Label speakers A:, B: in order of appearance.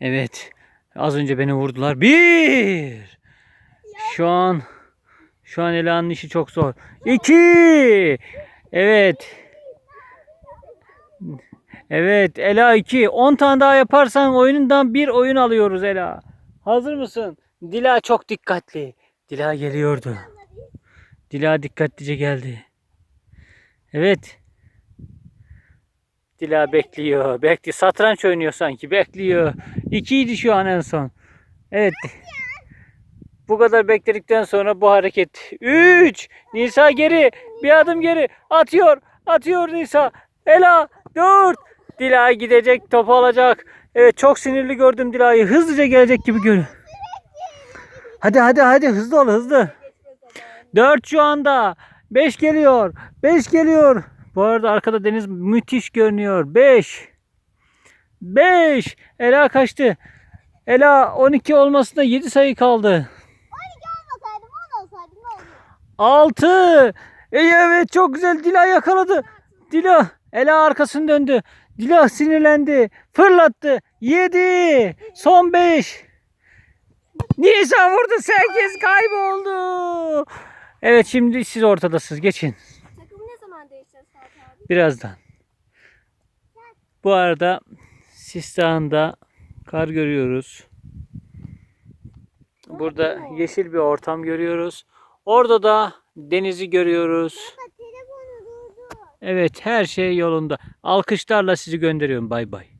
A: Evet. Az önce beni vurdular. Bir. Şu an şu an Ela'nın işi çok zor. İki. Evet. Evet Ela 2. 10 tane daha yaparsan oyunundan bir oyun alıyoruz Ela. Hazır mısın? Dila çok dikkatli. Dila geliyordu. Dila dikkatlice geldi. Evet. Dila bekliyor. Bekliyor. Satranç oynuyor sanki. Bekliyor. İkiydi şu an en son. Evet. Bu kadar bekledikten sonra bu hareket. 3. Nisa geri. Bir adım geri. Atıyor. Atıyor Nisa. Ela. 4. Dila gidecek. Topu alacak. Evet çok sinirli gördüm Dila'yı. Hızlıca gelecek gibi görünüyor. Hadi hadi hadi hızlı ol hızlı. 4 şu anda. 5 geliyor. 5 geliyor. Bu arada arkada deniz müthiş görünüyor. 5. 5. Ela kaçtı. Ela 12 olmasına 7 sayı kaldı.
B: 12 olmasaydım 10 olsaydım ne olur?
A: 6. Evet çok güzel Dila yakaladı. Dila Ela arkasını döndü. Dila sinirlendi. Fırlattı. 7. Son 5. Nisa vurdu. 8 kayboldu. Evet şimdi siz ortadasınız. Geçin. Birazdan. Bu arada Sistan'da kar görüyoruz. Burada yeşil bir ortam görüyoruz. Orada da denizi görüyoruz. Evet her şey yolunda. Alkışlarla sizi gönderiyorum. Bay bay.